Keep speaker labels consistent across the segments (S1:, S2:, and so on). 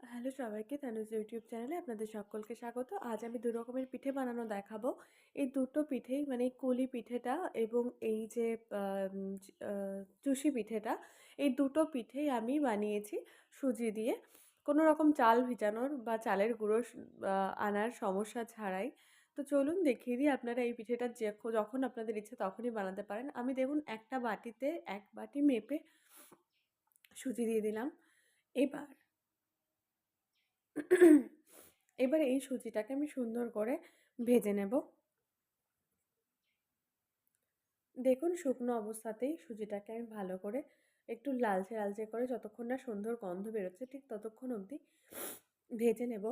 S1: Hello সবাইকে, Tanuj YouTube চ্যানেলে আপনাদের সকলকে স্বাগত। আজ আমি দু রকমের পিঠে বানানো দেখাবো। এই দুটো পিঠেই মানে কুলি পিঠেটা এবং এই যে চুষি পিঠেটা, এই দুটো পিঠেই আমি বানিয়েছি সুজি দিয়ে। কোনো রকম চাল ভিজানোর বা চালের গুঁড়ো আনার সমস্যা ছাড়াই। তো চলুন দেখিয়ে দিই আপনারা এই পিঠেটা যে যখন আপনাদের ইচ্ছে তখনই বানাতে পারেন। আমি দেখুন একটা বাটিতে এক বাটি মেপে সুজি দিয়ে দিলাম। এবার এবার এই সুজিটাকে আমি সুন্দর করে ভেজে নেব। দেখুন, শুকনো অবস্থাতেই সুজিটাকে আমি ভালো করে একটু লালচে লালচে করে যতক্ষণ না সুন্দর গন্ধ বেরোচ্ছে ঠিক ততক্ষণ অবধি ভেজে নেব।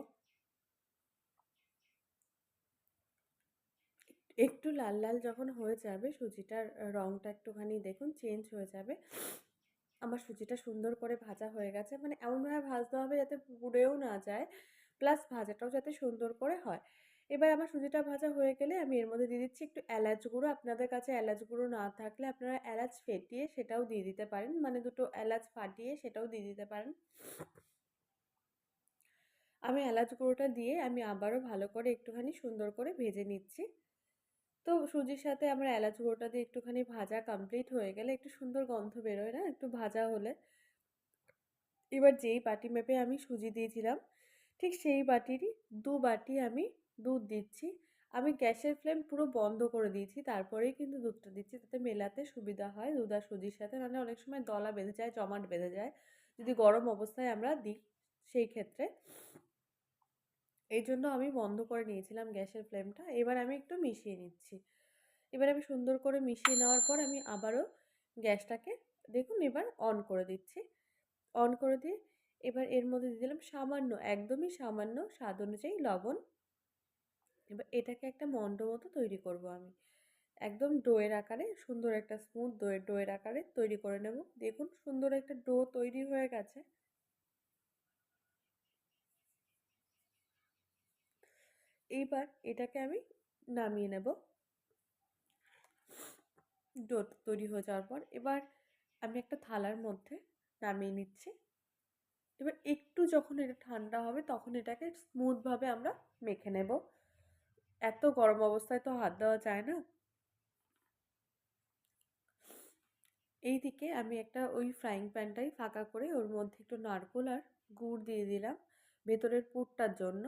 S1: একটু লাল লাল যখন হয়ে যাবে সুজিটার রঙটা একটুখানি দেখুন, চেঞ্জ হয়ে যাবে। আমার সুজিটা সুন্দর করে ভাজা হয়ে গেছে। মানে এমনভাবে ভাজতে হবে যাতে পুড়েও না যায়। প্লাস ভাজাটাও যাতে সুন্দর করে হয়। এবার আমার সুজিটা ভাজা হয়ে গেলে আমি এর মধ্যে দিয়ে দিচ্ছি একটু এলাচ গুঁড়ো। আপনাদের কাছে এলাচ গুঁড়ো না থাকলে আপনারা এলাচ ফেটিয়ে সেটাও দিয়ে দিতে পারেন। মানে দুটো এলাচ ফাটিয়ে সেটাও দিয়ে দিতে পারেন। আমি এলাচ গুঁড়োটা দিয়ে আমি আবারও ভালো করে একটুখানি সুন্দর করে ভেজে নিচ্ছি। তো সুজির সাথে আমরা এলাচ গুঁড়োটা দিয়ে একটুখানি ভাজা কমপ্লিট হয়ে গেলে একটু সুন্দর গন্ধ বেরোয় না? একটু ভাজা হলে। এবার যেই বাটি মেপে আমি সুজি দিয়েছিলাম, ঠিক সেই বাটিরই দু বাটি আমি দুধ দিচ্ছি। আমি গ্যাসের ফ্লেম পুরো বন্ধ করে দিয়েছি, তারপরেই কিন্তু দুধটা দিচ্ছি। তাতে মেলাতে সুবিধা হয়। দুধ আর সুজির সাথে মানে অনেক সময় দলা বেঁধে যায়, জমাট বেঁধে যায়। যদি গরম অবস্থায় আমরা দিই সেই ক্ষেত্রে। এই জন্য আমি বন্ধ করে নিয়েছিলাম গ্যাসের ফ্লেমটা। এবার আমি একটু মিশিয়ে নিচ্ছি। এবার আমি সুন্দর করে মিশিয়ে নেওয়ার পর আমি আবারও গ্যাসটাকে দেখুন এবার অন করে দিচ্ছি। অন করে দিয়ে এবার এর মধ্যে দিয়ে দিলাম সামান্য, একদমই সামান্য স্বাদ অনুযায়ী লবণ। এবার এটাকে একটা মণ্ড মতো তৈরি করব আমি। একদম ডোয়ের আকারে, সুন্দর একটা স্মুথ দইয়ের ডোয়ের আকারে তৈরি করে নেব। দেখুন সুন্দর একটা ডো তৈরি হয়ে গেছে। এইবার এটাকে আমি নামিয়ে নেব। ডো তৈরি হয়ে যাওয়ার পর এবার আমি একটা থালার মধ্যে নামিয়ে নিচ্ছি। এবার একটু যখন এটা ঠান্ডা হবে তখন এটাকে স্মুথভাবে আমরা মেখে নেব। এত গরম অবস্থায় তো হাত দেওয়া যায় না। এই দিকে আমি একটা ওই ফ্রাইং প্যানটাই ফাঁকা করে ওর মধ্যে একটু নারকোল আর গুড় দিয়ে দিলাম। ভেতরের পুরটার জন্য।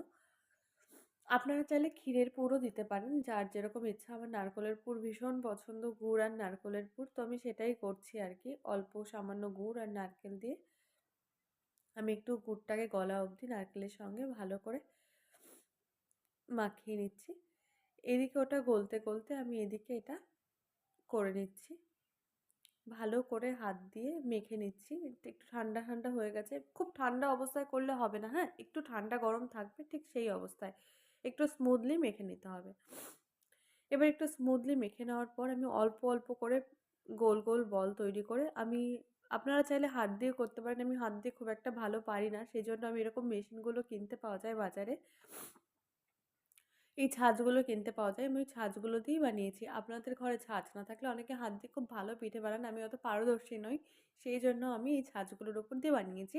S1: আপনারা চাইলে ক্ষীরের পুরও দিতে পারেন। যার যেরকম ইচ্ছা আমার নারকলের পুর ভীষণ পছন্দ, গুড় আর নারকলের পুর। তো আমি সেটাই করছি আর কি অল্প সামান্য গুড় আর নারকেল দিয়ে। আমি একটু গুড়টাকে গলা অবধি নারকেলের সঙ্গে ভালো করে মাখিয়ে নিচ্ছি। এদিকে ওটা গলতে গলতে আমি এদিকে এটা করে নিচ্ছি। ভালো করে হাত দিয়ে মেখে নিচ্ছি। একটু ঠান্ডা ঠান্ডা হয়ে গেছে। খুব ঠান্ডা অবস্থায় করলে হবে না হ্যাঁ? একটু ঠান্ডা গরম থাকবে ঠিক সেই অবস্থায়। একটু স্মুথলি মেখে নিতে হবে। এবার একটু স্মুথলি মেখে নেওয়ার পর আমি অল্প অল্প করে গোল গোল বল তৈরি করে আমি, আপনারা চাইলে হাত দিয়ে করতে পারেন, আমি হাত দিয়ে খুব একটা ভালো পারি না সেই জন্য আমি এরকম মেশিনগুলো কিনতে পাওয়া যায় বাজারে। এই ছাঁচগুলো কিনতে পাওয়া যায়, আমি ওই ছাঁচগুলো দিয়েই বানিয়েছি। আপনাদের ঘরে ছাঁচ না থাকলে অনেকে হাত দিয়ে খুব ভালো পিঠে বানান, আমি অত পারদর্শী নই, সেই জন্য আমি এই ছাঁচগুলোর ওপর দিয়ে বানিয়েছি।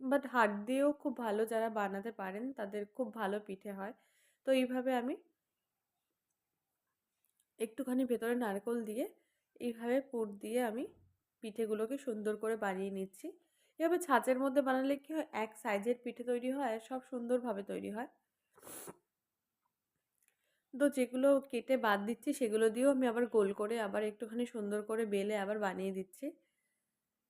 S1: বাট হাত দিয়েও খুব ভালো যারা বানাতে পারেন, তাদের খুব ভালো পিঠে হয়। তো এইভাবে আমি একটুখানি ভেতরে নারকল দিয়ে এইভাবে পুর দিয়ে আমি পিঠেগুলোকে সুন্দর করে বানিয়ে নিচ্ছি। এভাবে ছাঁচের মধ্যে বানালে কি হয়, এক সাইজের পিঠে তৈরি হয় সব সুন্দরভাবে তৈরি হয়। তো যেগুলো কেটে বাদ দিচ্ছি, সেগুলো দিয়েও আমি আবার গোল করে আবার একটুখানি সুন্দর করে বেলে আবার বানিয়ে দিচ্ছি।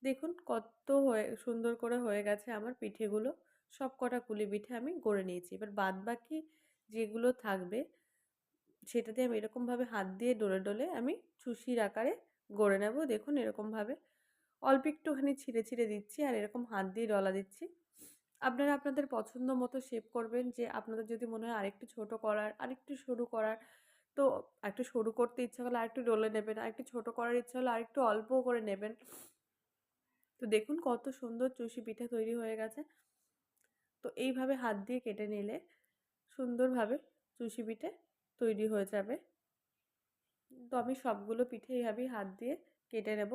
S1: দেখুন কত হয়ে, সুন্দর করে হয়ে গেছে আমার পিঠেগুলো। সব কটা কুলি পিঠে আমি গড়ে নিয়েছি। এবার বাদ বাকি যেগুলো থাকবে সেটা দিয়ে আমি এরকমভাবে হাত দিয়ে ডলে ডলে আমি চুষির আকারে গড়ে নেব। দেখুন এরকমভাবে অল্প একটুখানি ছিঁড়ে ছিঁড়ে দিচ্ছি আর এরকম হাত দিয়ে ডলা দিচ্ছি। আপনারা আপনাদের পছন্দ মতো শেপ করবেন যে আপনাদের যদি মনে হয় আরেকটু ছোট করার, আরেকটু সরু করার, তো একটু সরু করতে ইচ্ছা করলে আরেকটু ডলে নেবেন, আরেকটু ছোট করার ইচ্ছা হলে আরেকটু অল্প করে নেবেন। তো দেখুন কত সুন্দর চুষি পিঠে তৈরি হয়ে গেছে। তো এইভাবে হাত দিয়ে কেটে নিলে সুন্দরভাবে চুষি পিঠে তৈরি হয়ে যাবে। তো আমি সবগুলো পিঠে এইভাবেই হাত দিয়ে কেটে নেব।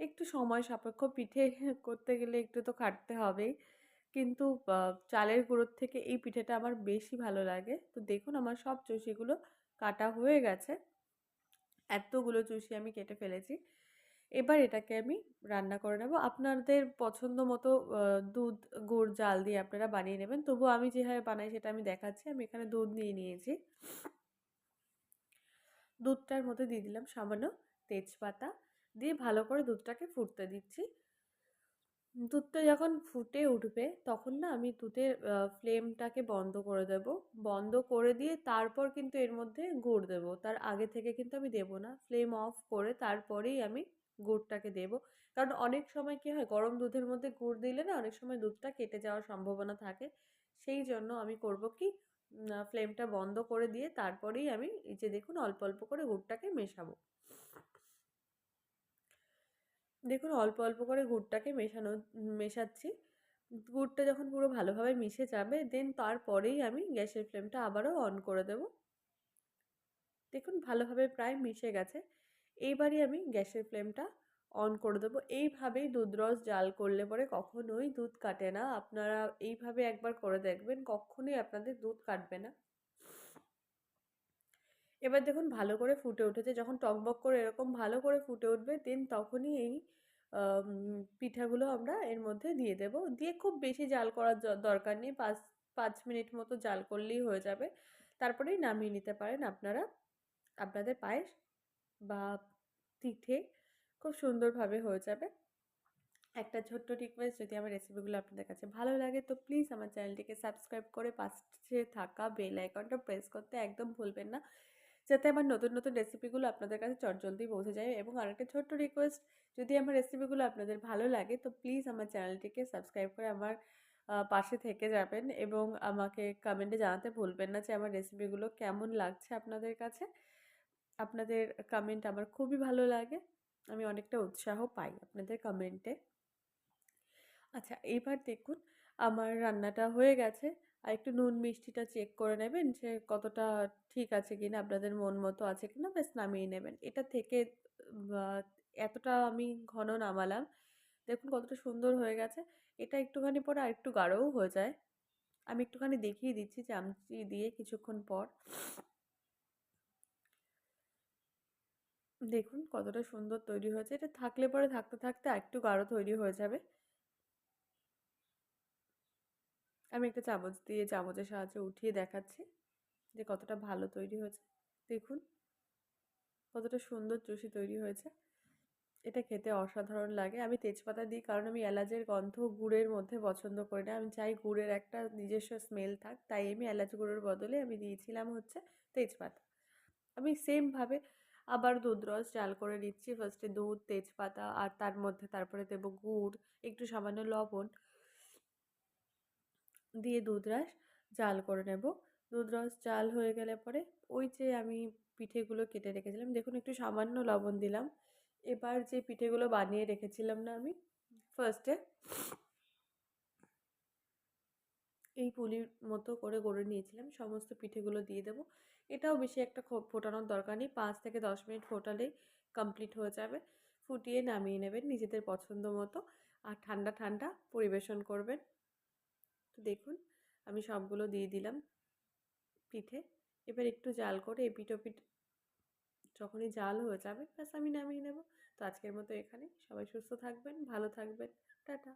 S1: একটু সময় সাপেক্ষ পিঠে করতে গেলে একটু তো কাটতে হবেই। কিন্তু চালের গুঁড়োর থেকে এই পিঠেটা আমার বেশি ভালো লাগে। তো দেখুন আমার সব চুষিগুলো কাটা হয়ে গেছে। এতগুলো চুষি আমি কেটে ফেলেছি। এবার এটাকে আমি রান্না করে নেব। আপনাদের পছন্দ মতো দুধ, গুড়, জাল দিয়ে আপনারা বানিয়ে নেবেন। তবু আমি যেভাবে বানাই সেটা আমি দেখাচ্ছি। আমি এখানে দুধ নিয়ে নিয়েছি। দুধটার মধ্যে দিয়ে দিলাম সামান্য তেজপাতা দিয়ে ভালো করে দুধটাকে ফুটতে দিচ্ছি। দুধটা যখন ফুটে উঠবে তখন না আমি দুধের ফ্লেমটাকে বন্ধ করে দেব। বন্ধ করে দিয়ে তারপর কিন্তু এর মধ্যে গুড় দেবো। তার আগে থেকে কিন্তু আমি দেবো না। ফ্লেম অফ করে তারপরেই আমি গুড়টাকে দেবো। কারণ অনেক সময় কি হয়, গরম দুধের মধ্যে গুড় দিলে না অনেক সময় দুধটা কেটে যাওয়ার সম্ভাবনা থাকে। সেই জন্য আমি করব কি ফ্লেমটা বন্ধ করে দিয়ে তারপরেই আমি এই যে দেখুন অল্প অল্প করে গুড়টাকে মেশাবো। দেখুন অল্প অল্প করে গুড়টাকে মেশানো, মেশাচ্ছি। গুড়টা যখন পুরো ভালোভাবে মিশে যাবে, দেন তারপরেই আমি গ্যাসের ফ্লেমটা আবারও অন করে দেব। দেখুন ভালোভাবে প্রায় মিশে গেছে। এইবারই আমি গ্যাসের ফ্লেমটা অন করে দেবো। এইভাবেই দুধ রস জাল করলে পরে কখনোই দুধ কাটে না। আপনারা এইভাবে একবার করে দেখবেন, কখনোই আপনাদের দুধ কাটবে না। এবার দেখুন ভালো করে ফুটে উঠেছে। যখন টকবক করে এরকম ভালো করে ফুটে উঠবে, দেন তখনই এই পিঠাগুলো আমরা এর মধ্যে দিয়ে দেব। দিয়ে খুব বেশি জাল করার দরকার নেই। পাঁচ পাঁচ মিনিট মতো জাল করলেই হয়ে যাবে। তারপরেই নামিয়ে নিতে পারেন আপনারা। আপনাদের পায়েস বা পিঠে খুব সুন্দরভাবে হয়ে যাবে। একটা ছোট্ট রিকোয়েস্ট যদি আমার রেসিপিগুলো আপনাদের কাছে ভালো লাগে, তো প্লিজ আমার চ্যানেলটিকে সাবস্ক্রাইব করে পাশে থাকা বেল আইকনটা প্রেস করতে একদম ভুলবেন না, যাতে আমার নতুন নতুন রেসিপিগুলো আপনাদের কাছে চটজলদি পৌঁছে যায়। এবং আরেকটা ছোট্ট রিকোয়েস্ট যদি আমার রেসিপিগুলো আপনাদের ভালো লাগে, তো প্লিজ আমার চ্যানেলটিকে সাবস্ক্রাইব করে আমার পাশে থেকে যাবেন এবং আমাকে কমেন্টে জানাতে ভুলবেন না যে আমার রেসিপিগুলো কেমন লাগছে আপনাদের কাছে। আপনাদের কমেন্ট আমার খুবই ভালো লাগে। আমি অনেকটা উৎসাহ পাই আপনাদের কমেন্টে আচ্ছা এইবার দেখুন, আমার রান্নাটা হয়ে গেছে। আর একটু নুন মিষ্টিটা চেক করে নেবেন যে কতটা ঠিক আছে কিনা, আপনাদের মন মতো আছে কিনা, ব্যাস নামিয়ে নেবেন। এটা থেকে এতটা আমি ঘন নামালাম। দেখুন কতটা সুন্দর হয়ে গেছে। এটা একটুখানি পরে আর একটু গাঢ়ও হয়ে যায়। আমি একটুখানি দেখিয়ে দিচ্ছি চামচি দিয়ে কিছুক্ষণ পর। দেখুন কতটা সুন্দর তৈরি হয়েছে। এটা থাকলে পরে থাকতে থাকতে একটু গাঢ় তৈরি হয়ে যাবে। আমি একটা চামচ দিয়ে চামচের সাহায্যে উঠিয়ে দেখাচ্ছি যে কতটা ভালো তৈরি হয়েছে। দেখুন কতটা সুন্দর জুসি তৈরি হয়েছে। এটা খেতে অসাধারণ লাগে। আমি তেজপাতা দিই কারণ আমি এলাচের গন্ধ গুড়ের মধ্যে পছন্দ করি না। আমি চাই গুড়ের একটা নিজস্ব স্মেল থাক। তাই আমি এলাচ গুঁড়োর বদলে আমি দিয়েছিলাম হচ্ছে তেজপাতা। আমি সেমভাবে আবার দুধ রস জাল করে নিচ্ছি। ফার্স্টে দুধ, তেজপাতা আর তার মধ্যে তারপরে দেবো গুড়, একটু সামান্য লবণ। দিয়ে দুধ রস জাল করে নেব। দুধ রস জাল হয়ে গেলে পরে ওই যে আমি পিঠেগুলো কেটে রেখেছিলাম, দেখুন একটু সামান্য লবণ দিলাম। এবার যে পিঠেগুলো বানিয়ে রেখেছিলাম না আমি ফার্স্টে এই পুলির মতো করে গড়ে নিয়েছিলাম, সমস্ত পিঠেগুলো দিয়ে দেবো। এটাও বেশি একটা ফোটানোর দরকার নেই। পাঁচ থেকে দশ মিনিট ফোটালেই কমপ্লিট হয়ে যাবে। ফুটিয়ে নামিয়ে নেবেন নিজেদের পছন্দ মতো আর ঠান্ডা ঠান্ডা পরিবেশন করবেন। তো দেখুন, আমি সবগুলো দিয়ে দিলাম পিঠে। এবার একটু জাল করে পিঠ যখনই জাল হয়ে যাবে ব্যাস আমি নামিয়ে নেব। তো আজকের মতো এখানে সবাই সুস্থ থাকবেন, ভালো থাকবেন। টাটা।